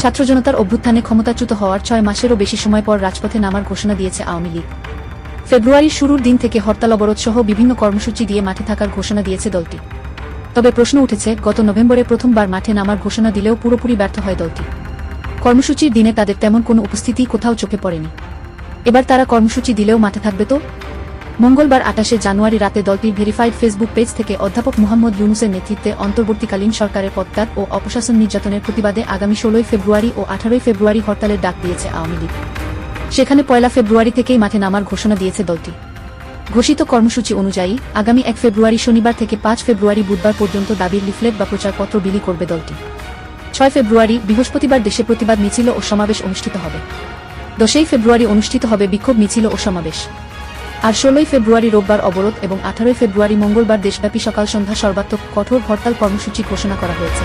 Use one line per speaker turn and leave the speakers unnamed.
ছাত্র জনতার অভ্যুত্থানে ক্ষমতাচ্যুত হওয়ার ছয় মাসেরও বেশি সময় পর রাজপথে নামার ঘোষণা দিয়েছে আওয়ামী লীগ। ফেব্রুয়ারির শুরুর দিন থেকে হরতাল অবরোধ সহ বিভিন্ন কর্মসূচি দিয়ে মাঠে থাকার ঘোষণা দিয়েছে দলটি। তবে প্রশ্ন উঠেছে, গত নভেম্বরে প্রথমবার মাঠে নামার ঘোষণা দিলেও পুরোপুরি ব্যর্থ হয় দলটি। কর্মসূচির দিনে তাদের তেমন কোনো উপস্থিতি কোথাও চোখে পড়েনি। এবার তারা কর্মসূচি দিলেও মাঠে থাকবে তো? মঙ্গলবার আটাশে জানুয়ারি রাতে দলটির ভেরিফাইড ফেসবুক পেজ থেকে অধ্যাপক মোহাম্মদ ইউনুসের নেতৃত্বে অন্তর্বর্তীকালীন সরকারের পদত্যাগ ও অপশাসন নির্যাতনের প্রতিবাদে আগামী ষোলোই ফেব্রুয়ারি ও আঠারোই ফেব্রুয়ারি হরতালের ডাক দিয়েছে আওয়ামী লীগ। সেখানে পয়লা ফেব্রুয়ারি থেকেই মাঠে নামার ঘোষণা দিয়েছে দলটি। ঘোষিত কর্মসূচি অনুযায়ী আগামী এক ফেব্রুয়ারি শনিবার থেকে পাঁচ ফেব্রুয়ারি বুধবার পর্যন্ত দাবির লিফলেট বা প্রচারপত্র বিলি করবে দলটি। ছয় ফেব্রুয়ারি বৃহস্পতিবার দেশে প্রতিবাদ মিছিল ও সমাবেশ অনুষ্ঠিত হবে। দশই ফেব্রুয়ারি অনুষ্ঠিত হবে বিক্ষোভ মিছিল ও সমাবেশ। আর ষোলোই ফেব্রুয়ারি রোববার অবরোধ এবং আঠারোই ফেব্রুয়ারি মঙ্গলবার দেশব্যাপী সকাল সন্ধ্যা সর্বাত্মক কঠোর হরতাল কর্মসূচি ঘোষণা করা হয়েছে।